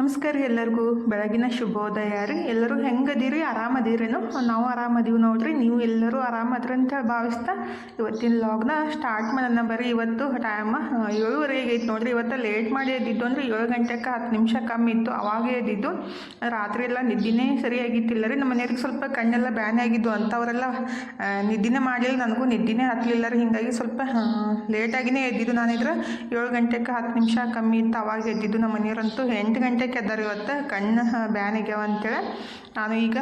ನಮಸ್ಕಾರ ರೀ ಎಲ್ಲರಿಗೂ. ಬೆಳಗಿನ ಶುಭೋದಯ ರೀ. ಎಲ್ಲರೂ ಹೆಂಗದೀರಿ? ಆರಾಮದಿರೇನು? ನಾವು ಆರಾಮದೀವಿ ನೋಡ್ರಿ. ನೀವು ಎಲ್ಲರೂ ಆರಾಮದ್ರಿ ಅಂತ ಭಾವಿಸ್ತಾ ಇವತ್ತಿನ ಲಾಗ್ನ ಸ್ಟಾರ್ಟ್ ಮಾಡೋಣ ಬರ್ರಿ. ಇವತ್ತು ಟೈಮ್ ಏಳುವರೆಗೆ ಐತೆ ನೋಡ್ರಿ. ಇವತ್ತು ಲೇಟ್ ಮಾಡಿ ಎದ್ದಿದ್ದು ಅಂದ್ರೆ ಏಳು ಗಂಟೆಗೆ ಹತ್ತು ನಿಮಿಷ ಕಮ್ಮಿ ಇತ್ತು. ಅವಾಗೇ ಎದ್ದಿದ್ದು. ರಾತ್ರಿ ಎಲ್ಲ ನಿದ್ದಿನೇ ಸರಿಯಾಗಿತ್ತಿಲ್ಲ ರೀ. ನಮ್ಮ ಮನೆಯವ್ರಿಗೆ ಸ್ವಲ್ಪ ಕಣ್ಣೆಲ್ಲ ಬ್ಯಾನೆ ಆಗಿದ್ದು ಅಂಥವರೆಲ್ಲ ನಿದ್ದೆ ನಿದ್ದಿನೇ ಮಾಡಲಿಲ್ಲ. ನನಗೂ ನಿದ್ದಿನೇ ಹತ್ತಲಿಲ್ಲ ರೀ. ಹಿಂಗಾಗಿ ಸ್ವಲ್ಪ ಲೇಟಾಗಿನೇ ಎದ್ದಿದ್ದು ನಾನಿದ್ರೆ. ಏಳು ಗಂಟೆಗೆ ಹತ್ತು ನಿಮಿಷ ಕಮ್ಮಿ ಇತ್ತು. ಅವಾಗ ಎದ್ದಿದ್ದು ನಮ್ಮ ಮನೆಯವ್ರಂತೂ. ಎಂಟು ಗಂಟೆಗೆ ಎದ್ದಾರೆ ಇವತ್ತು ಕಣ್ಣು ಬ್ಯಾನಿಗ್ಯಾವ ಅಂತೇಳಿ ನಾನು ಈಗ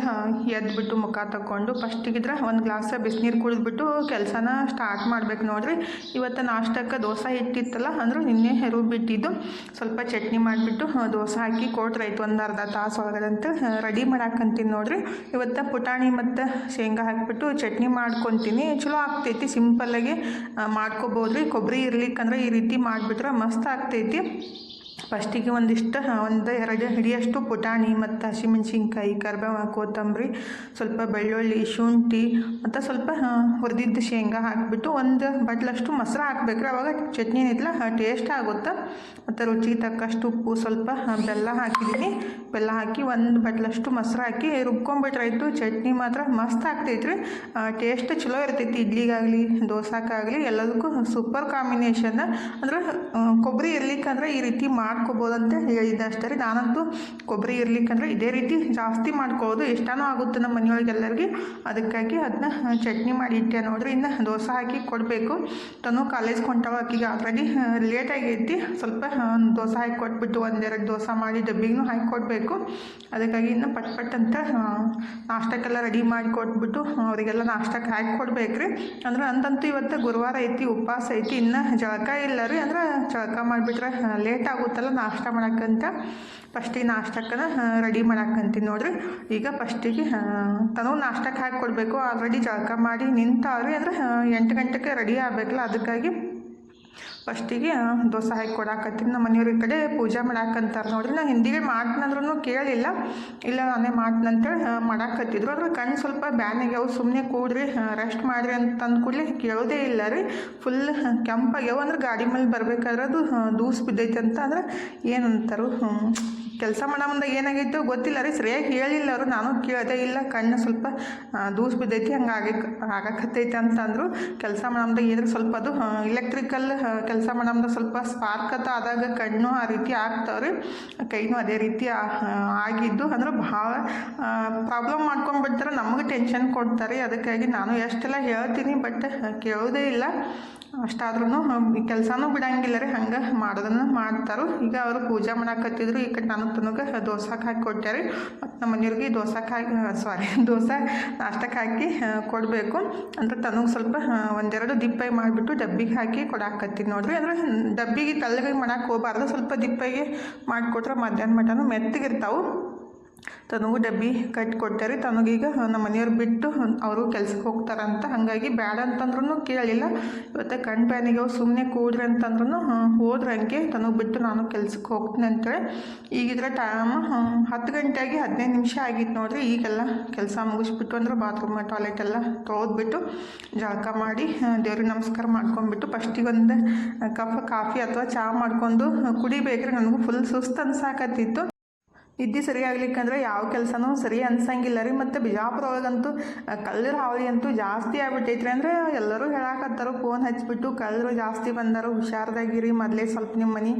ಎದ್ಬಿಟ್ಟು ಮುಖ ತಗೊಂಡು ಫಸ್ಟಿಗಿದ್ರೆ ಒಂದು ಗ್ಲಾಸ್ ಬಿಸಿನೀರು ಕುಡಿದ್ಬಿಟ್ಟು ಕೆಲಸನ ಸ್ಟಾರ್ಟ್ ಮಾಡ್ಬೇಕು ನೋಡ್ರಿ. ಇವತ್ತು ನಾಷ್ಟಕ್ಕೆ ದೋಸೆ ಇಟ್ಟಿತ್ತಲ್ಲ ಅಂದ್ರೆ ನಿನ್ನೆ ರುಬ್ಬಿಟ್ಟಿದ್ದು ಸ್ವಲ್ಪ ಚಟ್ನಿ ಮಾಡಿಬಿಟ್ಟು ದೋಸೆ ಹಾಕಿ ಕೊಟ್ರಾಯ್ತು ಒಂದು ಅರ್ಧ ತಾಸು ಒಳಗದಂತ ರೆಡಿ ಮಾಡಾಕಂತೀನಿ ನೋಡ್ರಿ. ಇವತ್ತು ಪುಟಾಣಿ ಮತ್ತು ಶೇಂಗಾ ಹಾಕಿಬಿಟ್ಟು ಚಟ್ನಿ ಮಾಡ್ಕೊತೀನಿ. ಚಲೋ ಆಗ್ತೈತಿ ಸಿಂಪಲ್ಲಾಗಿ ಮಾಡ್ಕೋಬೋದು ರೀ ಕೊಬ್ಬರಿ ಇರ್ಲಿಕ್ಕಂದ್ರೆ ಈ ರೀತಿ ಮಾಡಿಬಿಟ್ರೆ ಮಸ್ತ್ ಆಗ್ತೈತಿ. ಫಸ್ಟಿಗೆ ಒಂದಿಷ್ಟು ಒಂದು ಎರಡು ಹಿಡಿಯಷ್ಟು ಪುಟಾಣಿ ಮತ್ತು ಹಸಿಮೆಣ್ಸಿನ್ಕಾಯಿ, ಕರ್ಬೇವ, ಕೊತ್ತಂಬರಿ, ಸ್ವಲ್ಪ ಬೆಳ್ಳುಳ್ಳಿ, ಶುಂಠಿ, ಮತ್ತು ಸ್ವಲ್ಪ ಹುರಿದಿದ್ದು ಶೇಂಗಾ ಹಾಕಿಬಿಟ್ಟು ಒಂದು ಬಟ್ಲಷ್ಟು ಮೊಸರು ಹಾಕ್ಬೇಕ್ರಿ. ಅವಾಗ ಚಟ್ನಿ ಇದ್ಲ ಟೇಸ್ಟ್ ಆಗುತ್ತೆ. ಮತ್ತು ರುಚಿಗೆ ತಕ್ಕಷ್ಟು ಉಪ್ಪು, ಸ್ವಲ್ಪ ಬೆಲ್ಲ ಹಾಕಿದ್ದೀನಿ ಬೆಲ್ಲ ಹಾಕಿ ಒಂದು ಬಟ್ಲಷ್ಟು ಮೊಸರು ಹಾಕಿ ರುಬ್ಕೊಂಬಿಟ್ರಾಯ್ತು ಚಟ್ನಿ ಮಾತ್ರ ಮಸ್ತ್ ಆಗ್ತೈತ್ರಿ. ಟೇಸ್ಟ್ ಚಲೋ ಇರ್ತೈತಿ. ಇಡ್ಲಿಗಾಗಲಿ ದೋಸಾಕಾಗಲಿ ಎಲ್ಲದಕ್ಕೂ ಸೂಪರ್ ಕಾಂಬಿನೇಷನ್ ಅಂದ್ರೆ ಕೊಬ್ಬರಿ ಇರ್ಲಿಕ್ಕಂದ್ರೆ ಈ ರೀತಿ ಮಾಡ್ಕೋಬೋದಂತ. ಈಗ ಅಷ್ಟೇ ರೀ ನಾನಂತೂ ಕೊಬ್ಬರಿ ಇರ್ಲಿಕ್ಕಂದ್ರೆ ಇದೇ ರೀತಿ ಜಾಸ್ತಿ ಮಾಡ್ಕೊಳ್ಳೋದು ಇಷ್ಟನೂ ಆಗುತ್ತೆ ನಮ್ಮ ಮನೆಯೊಳಗೆಲ್ಲರಿಗೆ. ಅದಕ್ಕಾಗಿ ಅದನ್ನ ಚಟ್ನಿ ಮಾಡಿ ಇಟ್ಟೆ ನೋಡ್ರಿ ಇನ್ನು ದೋಸೆ ಹಾಕಿ ಕೊಡಬೇಕು. ತನು ಕಾಲೇಜ್ ಕೊಂಟಾಳ ಆಕಿಗೆ ಆಲ್ರೆಡಿ ಲೇಟ್ ಆಗೈತಿ ಸ್ವಲ್ಪ ದೋಸೆ ಹಾಕಿ ಕೊಟ್ಬಿಟ್ಟು ಒಂದೆರಡು ದೋಸೆ ಮಾಡಿ ಡಬ್ಬಿಗೂ ಹಾಕಿ ಕೊಡಬೇಕು. ಅದಕ್ಕಾಗಿ ಇನ್ನು ಪಟ್ ಪಟ್ ಅಂತ ನಾಷ್ಟಕ್ಕೆಲ್ಲ ರೆಡಿ ಮಾಡಿ ಕೊಟ್ಬಿಟ್ಟು ಅವರಿಗೆಲ್ಲ ನಾಷ್ಟಕ್ಕೆ ಹಾಕಿ ಕೊಡ್ಬೇಕ್ರಿ. ಅಂದ್ರೆ ಅಂತಂತೂ ಇವತ್ತು ಗುರುವಾರ ಐತಿ, ಉಪವಾಸ ಐತಿ, ಇನ್ನು ಜಳಕ ಇಲ್ಲ ರೀ. ಅಂದ್ರೆ ಜಳಕ ಮಾಡಿಬಿಟ್ರೆ ಲೇಟ್ ಆಗುತ್ತಲ್ಲ. ನಾಷ್ಟ ಮಾಡಕ್ಕಂತ ಫಸ್ಟಿಗೆ ನಾಷ್ಟಕ್ಕನ ರೆಡಿ ಮಾಡಾಕಂತೀನಿ ನೋಡ್ರಿ. ಈಗ ಫಸ್ಟಿಗೆ ತನು ನಾಷ್ಟಕ್ಕೆ ಹಾಕಿ ಕೊಡಬೇಕು. ಆಲ್ರೆಡಿ ಜಳಕ ಮಾಡಿ ನಿಂತಾವ್ರಿ ಅಂದ್ರೆ ಎಂಟು ಗಂಟೆಗೆ ರೆಡಿ ಆಗಬೇಕಲ್ಲ, ಅದಕ್ಕಾಗಿ ಫಸ್ಟಿಗೆ ದೋಸೆ ಹಾಕಿ ಕೊಡಾಕತ್ತೀನಿ. ನಮ್ಮ ಮನೆಯವ್ರ ಈ ಕಡೆ ಪೂಜೆ ಮಾಡಾಕಂತಾರೆ ನೋಡ್ರಿ ನಾನು ಹಿಂದಿಗೆ ಮಾಡ್ತೀನಂದ್ರೂ ಕೇಳಿಲ್ಲ. ಇಲ್ಲ, ನಾನೇ ಮಾಡ್ತಂತೇಳಿ ಮಾಡಾಕತ್ತಿದ್ರು. ಅದ್ರ ಕಣ್ಣು ಸ್ವಲ್ಪ ಬ್ಯಾನಾಗ್ಯಾವ ಸುಮ್ಮನೆ ಕೂಡ್ರಿ ರೆಸ್ಟ್ ಮಾಡಿರಿ ಅಂತ ಕೂಡಲೇ ಕೇಳೋದೇ ಇಲ್ಲ ರೀ. ಫುಲ್ ಕೆಂಪಾಗ್ಯಾವ ಅಂದ್ರೆ ಗಾಡಿ ಮೇಲೆ ಬರ್ಬೇಕಾದ್ರೆ ಅದು ದೂಸ್ ಬಿದ್ದೈತೆ ಅಂತ ಅಂದ್ರೆ ಏನಂತಾರು ಕೆಲಸ ಮಾಡೋ ಮುಂದೆ ಏನಾಗಿತ್ತು ಗೊತ್ತಿಲ್ಲ ರೀ. ಸರಿಯಾಗಿ ಹೇಳಿಲ್ಲ ಅವರು. ನಾನು ಕೇಳದೆ, ಇಲ್ಲ ಕಣ್ಣು ಸ್ವಲ್ಪ ದೂಸ್ ಬಿದ್ದೈತಿ, ಹಂಗೆ ಆಗಕ್ಕೆ ಆಗಕತ್ತೈತೆ ಅಂತಂದರು. ಕೆಲಸ ಮಾಡಮ್ದಾಗ ಏನಾದ್ರು ಸ್ವಲ್ಪ ಅದು ಇಲೆಕ್ಟ್ರಿಕಲ್ ಕೆಲಸ ಮಾಡಮ್ದಾಗ ಸ್ವಲ್ಪ ಸ್ಪಾರ್ಕ್ ಅಂತ ಆದಾಗ ಕಣ್ಣು ಆ ರೀತಿ ಆಗ್ತಾವ್ರಿ. ಕೈನೂ ಅದೇ ರೀತಿ ಆಗಿದ್ದು. ಅಂದ್ರೆ ಭಾಳ ಪ್ರಾಬ್ಲಮ್ ಮಾಡ್ಕೊಂಡ್ಬಿಡ್ತಾರೆ ನಮಗೆ ಟೆನ್ಷನ್ ಕೊಡ್ತಾರೆ. ಅದಕ್ಕಾಗಿ ನಾನು ಎಷ್ಟೆಲ್ಲ ಹೇಳ್ತೀನಿ ಬಟ್ ಕೇಳೋದೇ ಇಲ್ಲ. ಅಷ್ಟಾದ್ರೂ ಕೆಲಸನೂ ಬಿಡಂಗಿಲ್ಲ ರೀ. ಹಂಗೆ ಮಾಡೋದನ್ನು ಮಾಡ್ತಾರೋ. ಈಗ ಅವರು ಪೂಜೆ ಮಾಡಕತ್ತಿದ್ರು. ಈ ಕಡೆ ನಾನು ತನಗೆ ದೋಸೆ ಹಾಕಿ ಕೊಟ್ಟಾರೆ ಮತ್ತು ನಮ್ಮ ಮನೆಯವ್ರಿಗೆ ದೋಸೆಗೆ ಹಾಕಿ ಸಾರಿ ದೋಸೆ ನಾಷ್ಟಕ್ಕೆ ಹಾಕಿ ಕೊಡಬೇಕು. ಅಂದ್ರೆ ತನಗೆ ಸ್ವಲ್ಪ ಒಂದೆರಡು ದಿಪ್ಪಾಗಿ ಮಾಡಿಬಿಟ್ಟು ಡಬ್ಬಿಗೆ ಹಾಕಿ ಕೊಡಾಕತ್ತೀನಿ ನೋಡಿರಿ. ಅಂದ್ರೆ ಡಬ್ಬಿಗೆ ತಳ್ಳಗಾಗಿ ಮಾಡಕ್ಕೆ ಹೋಗಬಾರ್ದು. ಸ್ವಲ್ಪ ದಿಪ್ಪಾಗಿ ಮಾಡಿಕೊಟ್ರೆ ಮಧ್ಯಾಹ್ನ ಮಟನು ಮೆತ್ತಗಿರ್ತಾವೆ. ತನಗೂ ಡಬ್ಬಿ ಕಟ್ಟಿ ಕೊಡ್ತಾರೆ ತನಗೀಗ ನಮ್ಮ ಮನೆಯವ್ರು ಬಿಟ್ಟು ಅವರು ಕೆಲ್ಸಕ್ಕೆ ಹೋಗ್ತಾರಂತ. ಹಾಗಾಗಿ ಬೇಡ ಅಂತಂದ್ರೂ ಕೇಳಿಲ್ಲ. ಇವತ್ತು ಕಣ್ ಬ್ಯಾನಿಗೆ ಅವ್ರು ಸುಮ್ಮನೆ ಕೂಡ್ರಿ ಅಂತಂದ್ರೂ ಹೋದ್ರೆ ಹಂಗೆ ತನಗೆ ಬಿಟ್ಟು ನಾನು ಕೆಲ್ಸಕ್ಕೆ ಹೋಗ್ತೀನಿ ಅಂತೇಳಿ. ಈಗಿದ್ರೆ ಟೈಮ್ ಹತ್ತು ಗಂಟೆಗೆ ಹದಿನೈದು ನಿಮಿಷ ಆಗಿತ್ತು ನೋಡ್ರಿ. ಈಗೆಲ್ಲ ಕೆಲಸ ಮುಗಿಸ್ಬಿಟ್ಟು ಅಂದ್ರೆ ಬಾತ್ರೂಮ್ ಟಾಯ್ಲೆಟ್ ಎಲ್ಲ ತೊಳೆದ್ಬಿಟ್ಟು ಜಳಕ ಮಾಡಿ ದೇವ್ರಿಗೆ ನಮಸ್ಕಾರ ಮಾಡ್ಕೊಂಡ್ಬಿಟ್ಟು ಫಸ್ಟಿಗೆ ಒಂದು ಕಪ್ ಕಾಫಿ ಅಥವಾ ಚಹಾ ಮಾಡ್ಕೊಂಡು ಕುಡಿಬೇಕ್ರೆ. ನನಗೂ ಫುಲ್ ಸುಸ್ತು ಅನ್ಸಾಕತ್ತಿತ್ತು. ನಿದ್ದೆ ಸರಿ ಆಗ್ಲಿಕ್ಕಂದ್ರೆ ಯಾವ ಕೆಲಸನೂ ಸರಿ ಅನ್ಸಂಗಿಲ್ಲ ರೀ. ಮತ್ತು ಬಿಜಾಪುರ ಒಳಗಂತೂ ಕಳ್ಳರ ಹಾವಳಿ ಅಂತೂ ಜಾಸ್ತಿ ಆಗ್ಬಿಟ್ಟೈತ್ರಿ ಅಂದ್ರೆ ಎಲ್ಲರೂ ಹೇಳಾಕತ್ತಾರ ಫೋನ್ ಹಚ್ಬಿಟ್ಟು ಕಳ್ಳರು ಜಾಸ್ತಿ ಬಂದರು, ಹುಷಾರ್ದಾಗಿರಿ, ಮೊದಲೇ ಸ್ವಲ್ಪ ನಿಮ್ಮ ಮನೆ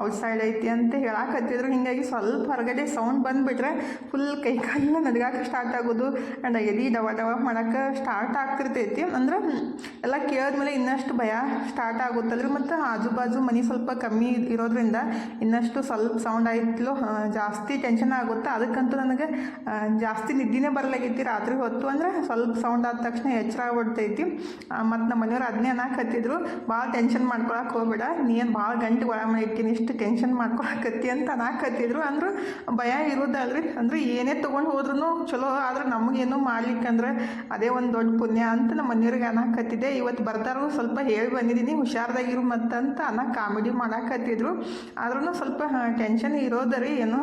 ಔಟ್ ಸೈಡ್ ಐತಿ ಅಂತ ಹೇಳಾಕತ್ತಿದ್ರು. ಹಿಂಗಾಗಿ ಸ್ವಲ್ಪ ಹೊರಗಡೆ ಸೌಂಡ್ ಬಂದ್ಬಿಟ್ರೆ ಫುಲ್ ಕೈ ಕಾಲೆಲ್ಲ ನಡ್ಗಾಕ ಸ್ಟಾರ್ಟ್ ಆಗೋದು. ಆ್ಯಂಡ್ ಎಲ್ಲಿ ಡವ ಡವ ಮಾಡಕ್ಕೆ ಸ್ಟಾರ್ಟ್ ಆಗ್ತಿರ್ತೈತಿ. ಅಂದ್ರೆ ಎಲ್ಲ ಕೇಳಿದ್ಮೇಲೆ ಇನ್ನಷ್ಟು ಭಯ ಸ್ಟಾರ್ಟ್ ಆಗುತ್ತಲ್ರಿ. ಮತ್ತು ಆಜು ಬಾಜು ಮನೆ ಸ್ವಲ್ಪ ಕಮ್ಮಿ ಇರೋದ್ರಿಂದ ಇನ್ನಷ್ಟು ಸ್ವಲ್ಪ ಸೌಂಡ್ ಆಯ್ತಲೋ ಜಾಸ್ತಿ ಟೆನ್ಷನ್ ಆಗುತ್ತೆ? ಅದಕ್ಕಂತೂ ನನಗೆ ಜಾಸ್ತಿ ನಿದ್ದಿನೇ ಬರಲಾಗೈತಿ ರಾತ್ರಿ ಹೊತ್ತು ಅಂದರೆ ಸ್ವಲ್ಪ ಸೌಂಡ್ ಆದ ತಕ್ಷಣ ಎಚ್ಚರ ಆಗ್ಬಿಡ್ತೈತಿ. ಮತ್ತು ನಮ್ಮ ಮನೆಯವ್ರು ಅದನ್ನೇ ಅನ್ನಕತ್ತಿದ್ರು ಭಾಳ ಟೆನ್ಷನ್ ಮಾಡ್ಕೊಳಕ್ಕೆ ಹೋಗ್ಬೇಡ. ನೀನು ಭಾಳ ಗಂಟೆ ಒಳ ಮಾಡಿರ್ತೀನಿ ಇಷ್ಟು ಟೆನ್ಷನ್ ಮಾಡ್ಕೊಳಕತ್ತಿ ಅಂತ ಅನ್ನಕತ್ತಿದ್ರು ಅಂದರು ಭಯ ಇರೋದಲ್ರಿ. ಅಂದ್ರೆ ಏನೇ ತೊಗೊಂಡು ಹೋದ್ರೂ ಚಲೋ, ಆದ್ರೆ ನಮಗೇನು ಮಾಡ್ಲಿಕ್ಕಂದ್ರೆ ಅದೇ ಒಂದು ದೊಡ್ಡ ಪುಣ್ಯ ಅಂತ ನಮ್ಮ ಮನೆಯವ್ರಿಗೆ ಅನ್ನಕತ್ತಿದ್ದೆ ಇವತ್ತು ಬರ್ತಾರೋ ಸ್ವಲ್ಪ ಹೇಳಿ ಬಂದಿದ್ದೀನಿ, ಹುಷಾರ್ದಾಗಿರು ಮತ್ತಂತ ಅನ್ನ ಕಾಮಿಡಿ ಮಾಡಾಕತ್ತಿದ್ರು. ಆದ್ರೂ ಸ್ವಲ್ಪ ಟೆನ್ಷನ್ ಇರೋದರಿ ಏನು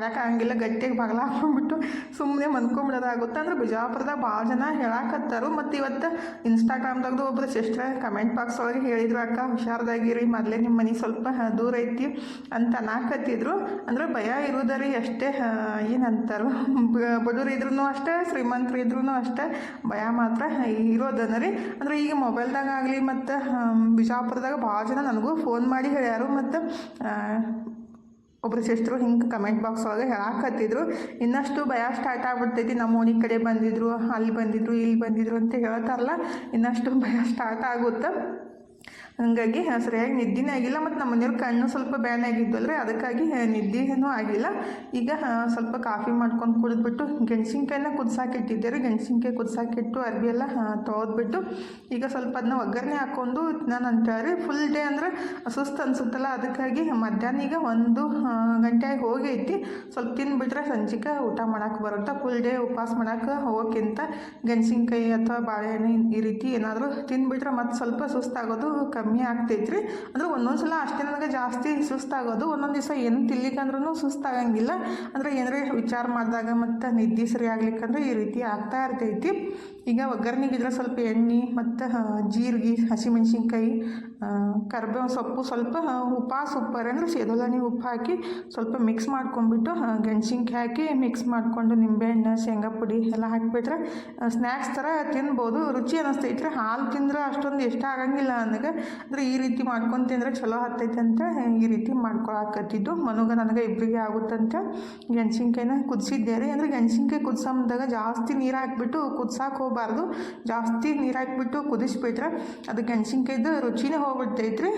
ಮಾಡೋಕ್ಕಾಗಂಗಿಲ್ಲ ಗಟ್ಟಿಗೆ ಬಗಲ ಹಾಕೊಂಡ್ಬಿಟ್ಟು ಸುಮ್ಮನೆ ಮನ್ಕೊಂಬಿಡೋದಾಗುತ್ತೆ. ಅಂದ್ರೆ ಬಿಜಾಪುರದಾಗ ಭಾಳ ಜನ ಹೇಳಾಕತ್ತಾರು. ಮತ್ತು ಇವತ್ತು ಇನ್ಸ್ಟಾಗ್ರಾಮ್ದಾಗ್ದು ಒಬ್ಬರು ಸಿಸ್ಟರ್ ಕಮೆಂಟ್ ಬಾಕ್ಸ್ ಒಳಗೆ ಹೇಳಿದ್ರು, ಅಕ್ಕ ಹುಷಾರ್ದಾಗಿರಿ ಮೊದಲೇ ನಿಮ್ಮ ಮನೆ ಸ್ವಲ್ಪ ದೂರ ಐತಿ ಅಂತ ಅನ್ನಾಕತ್ತಿದ್ರು. ಅಂದ್ರೆ ಭಯ ಇರೋದರಿ ಅಷ್ಟೇ ಏನಂತಾರು. ಬಡವರು ಇದ್ರೂ ಅಷ್ಟೇ, ಶ್ರೀಮಂತರು ಇದ್ರೂ ಅಷ್ಟೇ, ಭಯ ಮಾತ್ರ ಇರೋದನ್ನ ರೀ. ಅಂದ್ರೆ ಈಗ ಮೊಬೈಲ್ದಾಗ ಆಗಲಿ ಮತ್ತು ಬಿಜಾಪುರದಾಗ ಭಾಳ ಜನ ನನಗೂ ಫೋನ್ ಮಾಡಿ ಹೇಳ್ಯಾರು. ಮತ್ತು ಒಬ್ರು ಸಿಸ್ಟ್ರು ಹಿಂಗೆ ಕಮೆಂಟ್ ಬಾಕ್ಸ್ ಒಳಗೆ ಹೇಳಾಕತ್ತಿದ್ರು. ಇನ್ನಷ್ಟು ಭಯ ಸ್ಟಾರ್ಟ್ ಆಗ್ಬಿಡ್ತೈತಿ. ನಮ್ಮ ಓಣಿ ಕಡೆ ಬಂದಿದ್ರು, ಅಲ್ಲಿ ಬಂದಿದ್ರು, ಇಲ್ಲಿ ಬಂದಿದ್ರು ಅಂತ ಹೇಳ್ತಾರಲ್ಲ. ಇನ್ನಷ್ಟು ಭಯ ಸ್ಟಾರ್ಟ್ ಆಗುತ್ತೆ. ಹಾಗಾಗಿ ಸರಿಯಾಗಿ ನಿದ್ದೆನೇ ಆಗಿಲ್ಲ, ಮತ್ತು ನಮ್ಮ ಮನೆಯವ್ರ ಕಣ್ಣು ಸ್ವಲ್ಪ ಬ್ಯಾನ್ ರೀ ಅದಕ್ಕಾಗಿ ನಿದ್ದೆನೂ ಆಗಿಲ್ಲ. ಈಗ ಸ್ವಲ್ಪ ಕಾಫಿ ಮಾಡ್ಕೊಂಡು ಕುಡಿದ್ಬಿಟ್ಟು ಗೆಣಸಿನ್ಕಾಯಿನ ಕುದಿಸಾಕಿಟ್ಟಿದ್ದೆ ರೀ ಗೆಣಸಿನ್ಕಾಯಿ ಕುದಿಸಾಕಿಟ್ಟು ಅರ್ಬಿ ಎಲ್ಲ ತೊಳೆದ್ಬಿಟ್ಟು ಈಗ ಸ್ವಲ್ಪ ಅದನ್ನ ಒಗ್ಗರಣೆ ಹಾಕ್ಕೊಂಡು ನಾನು ಅಂತೇಳಿ ಫುಲ್ ಡೇ ಅಂದ್ರೆ ಸುಸ್ತು ಅನ್ಸುತ್ತಲ್ಲ, ಅದಕ್ಕಾಗಿ ಮಧ್ಯಾಹ್ನ ಈಗ ಒಂದು ಗಂಟೆ ಹೋಗೈತಿ. ಸ್ವಲ್ಪ ತಿನ್ಬಿಟ್ರೆ ಸಂಜಿಕೆ ಊಟ ಮಾಡೋಕೆ ಬರುತ್ತೆ ಫುಲ್ ಡೇ ಉಪವಾಸ ಮಾಡೋಕೆ ಹೋಗೋಕ್ಕಿಂತ ಗೆಣಸಿನ್ಕಾಯಿ ಅಥವಾ ಬಾಳೆಹಣ್ಣು ಈ ರೀತಿ ಏನಾದರೂ ತಿನ್ಬಿಟ್ರೆ ಮತ್ತೆ ಸ್ವಲ್ಪ ಸುಸ್ತಾಗೋದು ಕಮ್ಮಿ. ಆಗ್ತೈತ್ರಿ. ಅಂದ್ರೆ ಒಂದೊಂದು ಸಲ ಅಷ್ಟೇ ನನಗೆ ಜಾಸ್ತಿ ಸುಸ್ತಾಗೋದು. ಒಂದೊಂದು ದಿವಸ ಏನು ತಿನ್ಲಿಕ್ಕಂದ್ರೂ ಸುಸ್ತಾಗಂಗಿಲ್ಲ. ಅಂದರೆ ಏನಾರೇ ವಿಚಾರ ಮಾಡಿದಾಗ ಮತ್ತು ನಿದ್ದೆ ಸರಿ ಆಗ್ಲಿಕ್ಕಂದ್ರೆ ಈ ರೀತಿ ಆಗ್ತಾ ಇರ್ತೈತಿ. ಈಗ ಒಗ್ಗರಣೆಗಿದ್ರೆ ಸ್ವಲ್ಪ ಎಣ್ಣೆ ಮತ್ತು ಜೀರಿಗೆ, ಹಸಿಮೆಣ್ಸಿನ್ಕಾಯಿ ಕರ್ಬೇವು ಸೊಪ್ಪು ಸ್ವಲ್ಪ ಉಪಾಸ ಅಂದ್ರೆ ಅಂದರೆ ಸೇದೋಲನಿ ಉಪ್ಪು ಹಾಕಿ ಸ್ವಲ್ಪ ಮಿಕ್ಸ್ ಮಾಡ್ಕೊಂಡ್ಬಿಟ್ಟು ಗೆಣಸಿನ್ಕಾಯಿ ಹಾಕಿ ಮಿಕ್ಸ್ ಮಾಡಿಕೊಂಡು ನಿಂಬೆಹಣ್ಣು, ಶೇಂಗಾ ಪುಡಿ ಎಲ್ಲ ಹಾಕಿಬಿಟ್ರೆ ಸ್ನ್ಯಾಕ್ಸ್ ಥರ ತಿನ್ಬೋದು. ರುಚಿ ಅನ್ನಿಸ್ತೈತ್ರಿ ಹಾಲು ತಿಂದ್ರೆ ಅಷ್ಟೊಂದು ಇಷ್ಟ ಆಗಂಗಿಲ್ಲ ನನಗೆ. ಅಂದರೆ ಈ ರೀತಿ ಮಾಡ್ಕೊಂಡು ತಿಂದರೆ ಚಲೋ ಹತ್ತೈತೆ ಅಂತ ಈ ರೀತಿ ಮಾಡ್ಕೊಳಕತ್ತಿದ್ದು. ಮನುಗ ನನಗೆ ಇಬ್ಬರಿಗೆ ಆಗುತ್ತಂತ ಗೆಣಸಿನ್ಕಾಯಿನ ಕುದಿಸಿದ್ದೆ ರೀ ಅಂದರೆ ಗೆಣಸಿನ್ಕಾಯಿ ಕುದಿಸಂದಾಗ ಜಾಸ್ತಿ ನೀರು ಹಾಕಿಬಿಟ್ಟು ಕುದ್ಸಕ್ಕೆ ಹೋಗಬಾರ್ದು. ಜಾಸ್ತಿ ನೀರು ಹಾಕಿಬಿಟ್ಟು ಕುದಿಸ್ಬಿಟ್ರೆ ಅದು ಗೆಣಸಿನ್ಕಾಯ್ದು ರುಚಿನೇ ಹೋಗ್ಬಿಡ್ತೈತ್ರಿ.